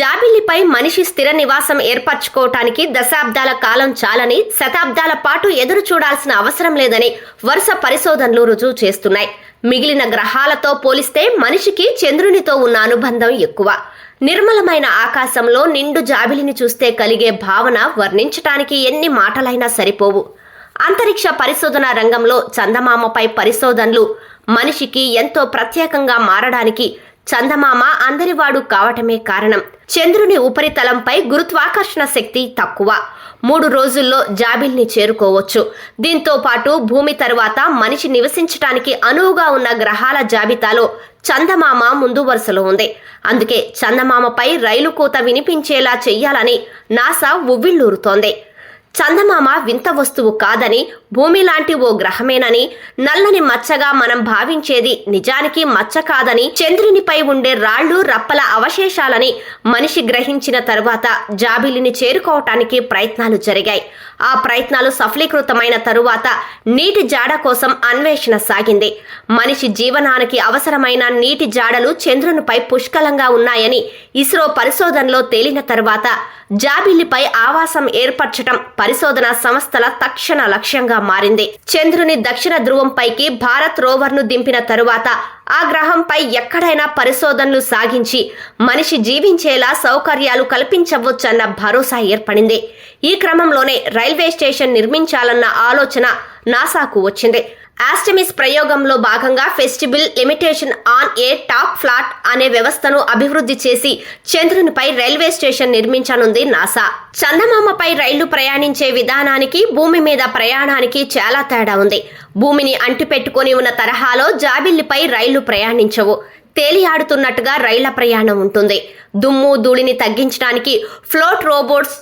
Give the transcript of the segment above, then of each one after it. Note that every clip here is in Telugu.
జాబిల్లిపై మనిషి స్థిర నివాసం ఏర్పరచుకోవటానికి దశాబ్దాల కాలం చాలని శతాబ్దాల పాటు ఎదురు చూడాల్సిన అవసరం లేదని వరుస పరిశోధనలు రుజువు చేస్తున్నాయి. మిగిలిన గ్రహాలతో పోలిస్తే మనిషికి చంద్రునితో ఉన్న అనుబంధం ఎక్కువ. నిర్మలమైన ఆకాశంలో నిండు జాబిలిని చూస్తే కలిగే భావన వర్ణించటానికి ఎన్ని మాటలైనా సరిపోవు. అంతరిక్ష పరిశోధన రంగంలో చందమామపై పరిశోధనలు మనిషికి ఎంతో ప్రత్యేకంగా మారడానికి చందమామ అందరివాడు కావటమే కారణం. చంద్రుని ఉపరితలంపై గురుత్వాకర్షణ శక్తి తక్కువ. మూడు రోజుల్లో జాబిల్ని చేరుకోవచ్చు. దీంతో పాటు భూమి తరువాత మనిషి నివసించటానికి అనువుగా ఉన్న గ్రహాల జాబితాలో చందమామ ముందు వరుసలో ఉంది. అందుకే చందమామపై రైలు కూత వినిపించేలా చెయ్యాలని నాసా ఉవ్విళ్ళూరుతోంది. చందమామ వింత వస్తువు కాదని భూమి లాంటి ఓ గ్రహమేనని నల్లని మచ్చగా మనం భావించేది నిజానికి మచ్చ కాదని చంద్రునిపై ఉండే రాళ్ళు రప్పల అవశేషాలని మనిషి గ్రహించిన తరువాత జాబిలిని చేరుకోవటానికి ప్రయత్నాలు జరిగాయి. ఆ ప్రయత్నాలు సఫలీకృతమైన తరువాత నీటి జాడ కోసం అన్వేషణ సాగింది. మనిషి జీవనానికి అవసరమైన నీటి జాడలు చంద్రునిపై పుష్కలంగా ఉన్నాయని ఇస్రో పరిశోధనలో తేలిన తరువాత జాబిల్లిపై ఆవాసం ఏర్పరచటం పరిశోధన సంస్థల తక్షణ లక్ష్యంగా మారింది. చంద్రుని దక్షిణ ధ్రువంపైకి భారత్ రోవర్ను దింపిన తరువాత ఆ గ్రహంపై ఎక్కడైనా పరిశోధనలు సాగించి మనిషి జీవించేలా సౌకర్యాలు కల్పించవచ్చన్న భరోసా ఏర్పడింది. ఈ క్రమంలోనే రైల్వే స్టేషన్ నిర్మించాలన్న ఆలోచన నాసాకు వచ్చింది. ఆస్టమిస్ ప్రయోగంలో భాగంగా flexible limitation on a top flat అనే వ్యవస్థను అభివృద్ధి చేసి చంద్రునిపై రైల్వే స్టేషన్ నిర్మించనుంది నాసా. చందమామపై రైళ్ళు ప్రయాణించే విధానానికి భూమి మీద ప్రయాణానికి చాలా తేడా ఉంది. భూమిని అంటిపెట్టుకొని ఉన్న తరహాలో జాబిల్లిపై రైళ్ళు ప్రయాణించవు. తేలియాడుతున్నట్టుగా రైళ్ళ ప్రయాణం ఉంటుంది. దుమ్ము ధూళిని తగ్గించడానికి ఫ్లోట్ రోబోట్స్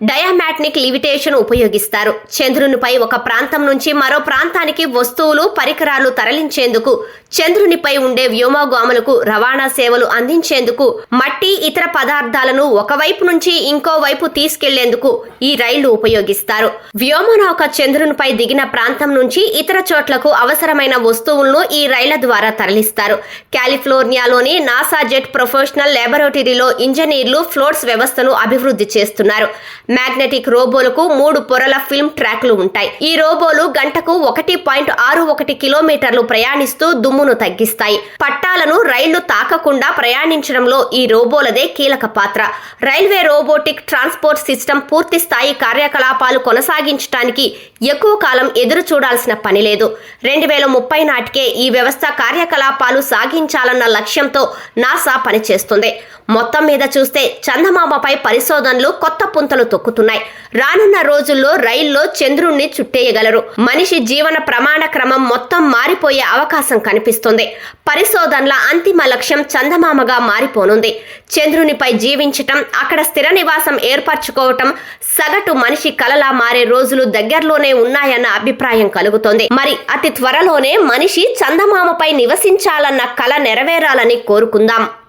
డయామాట్నిక్ లివిటేషన్ ఉపయోగిస్తారు. చంద్రునిపై ఒక ప్రాంతం నుంచి మరో ప్రాంతానికి వస్తువులు పరికరాలు తరలించేందుకు చంద్రునిపై ఉండే వ్యోమగాములకు రవాణా సేవలు అందించేందుకు మట్టి ఇతర పదార్థాలను ఒకవైపు నుంచి ఇంకో వైపు తీసుకెళ్ళేందుకు ఈ రైళ్ళు ఉపయోగిస్తారు. వ్యోమనౌక చంద్రునిపై దిగిన ప్రాంతం నుంచి ఇతర చోట్లకు అవసరమైన వస్తువులను ఈ రైళ్ళ ద్వారా తరలిస్తారు. కాలిఫోర్నియాలోని నాసా జెట్ ప్రొఫెషనల్ లాబొరేటరీలో ఇంజనీర్లు ఫ్లోట్స్ వ్యవస్థను అభివృద్ధి చేస్తున్నారు. మ్యాగ్నెటిక్ రోబోలకు మూడు పొరల ఫిల్మ్ ట్రాక్లు ఉంటాయి. ఈ రోబోలు గంటకు ఒకటి పాయింట్ ఆరు ఒకటి కిలోమీటర్లు ప్రయాణిస్తూ దుమ్మును తగ్గిస్తాయి. పట్టాలను రైళ్ళు తాకకుండా ప్రయాణించడంలో ఈ రోబోలదే కీలక పాత్ర. రైల్వే రోబోటిక్ ట్రాన్స్పోర్ట్ సిస్టమ్ పూర్తి స్థాయి కార్యకలాపాలు కొనసాగించడానికి ఎక్కువ కాలం ఎదురు చూడాల్సిన పని లేదు. రెండు వేల ముప్పై నాటికే ఈ వ్యవస్థ కార్యకలాపాలు సాగించాలన్న లక్ష్యంతో నాసా పనిచేస్తుంది. మొత్తం మీద చూస్తే చందమామపై పరిశోధనలు కొత్త పుంతలు తొక్కుతున్నాయి. రానున్న రోజుల్లో రైల్లో చంద్రుణ్ణి చుట్టేయగలరు. మనిషి జీవన ప్రమాణ క్రమం మొత్తం మారిపోయే అవకాశం కనిపిస్తుంది. పరిశోధనల అంతిమ లక్ష్యం చందమామగా మారిపోనుంది. చంద్రునిపై జీవించటం అక్కడ స్థిర నివాసం ఏర్పరచుకోవటం సగటు మనిషి కలలా మారే రోజులు దగ్గరలోనే ఉన్నాయన్న అభిప్రాయం కలుగుతోంది. మరి అతి త్వరలోనే మనిషి చందమామపై నివసించాలన్న కల నెరవేరాలని కోరుకుందాం.